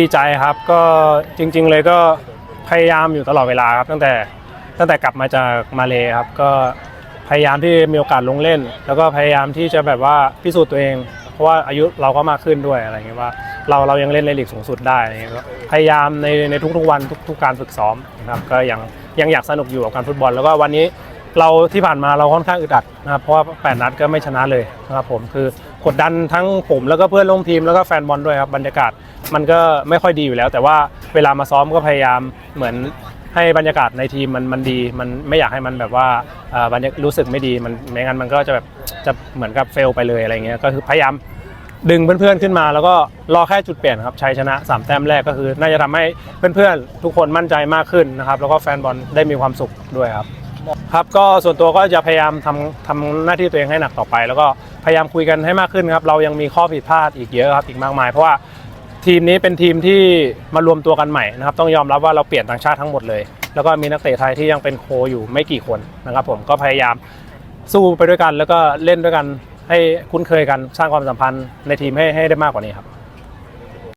ดีใจครับก็จริง ๆ เลยก็พยายามอยู่ตลอดเวลาครับ ตั้งแต่ตั้งแต่กลับมาจากมาเลครับ ก็พยายามที่มีโอกาสลงเล่น แล้วก็พยายามที่จะแบบว่าพิสูจน์ตัวเอง เพราะว่าอายุเราก็มากขึ้นด้วยอะไรเงี้ยว่าเราเรายังเล่นในลีกสูงสุดได้อะไรเงี้ยก็พยายามในในทุกๆวันทุกทุกการฝึกซ้อมนะครับก็ยังยังอยากสนุกอยู่กับการฟุตบอล แล้วก็วันนี้ เราที่ผ่านมาเราค่อนข้างอึดอัดนะครับเพราะว่าแปดนัดก็ไม่ชนะเลยนะครับผมคือกดดันทั้งผมแล้วก็เพื่อนร่วมทีมแล้วก็แฟนบอลด้วยครับบรรยากาศมันก็ไม่ค่อยดีอยู่แล้ว แต่ว่าเวลามาซ้อมก็พยายามเหมือนให้บรรยากาศในทีมมันมันดี มันไม่อยากให้มันแบบว่าบรรยากรู้สึกไม่ดีมันไม่งั้นมันก็จะแบบจะเหมือนกับเฟลไปเลยอะไรเงี้ยก็คือพยายามดึงเพื่อนๆขึ้นมา แล้วก็รอแค่จุดเปลี่ยนครับชัยชนะสามแต้มแรกก็คือ น่าจะทำให้เพื่อนๆทุกคนมั่นใจมากขึ้นนะครับแล้วก็แฟนบอลได้มีความสุขด้วยครับ ครับก็ส่วนตัวก็จะพยายามทำทำหน้าที่ตัวเองให้หนักต่อไป แล้วก็พยายามคุยกันให้มากขึ้นครับเรายังมีข้อผิดพลาดอีกเยอะครับอีกมากมาย เพราะว่าทีมนี้เป็นทีมที่มารวมตัวกันใหม่นะครับต้องยอมรับว่าเราเปลี่ยนต่างชาติทั้งหมดเลย แล้วก็มีนักเตะไทยที่ยังเป็นโคอยู่ไม่กี่คนนะครับผมก็พยายามสู้ไปด้วยกัน แล้วก็เล่นด้วยกันให้คุ้นเคยกันสร้างความสัมพันธ์ในทีมให้ให้ได้มากกว่านี้ครับ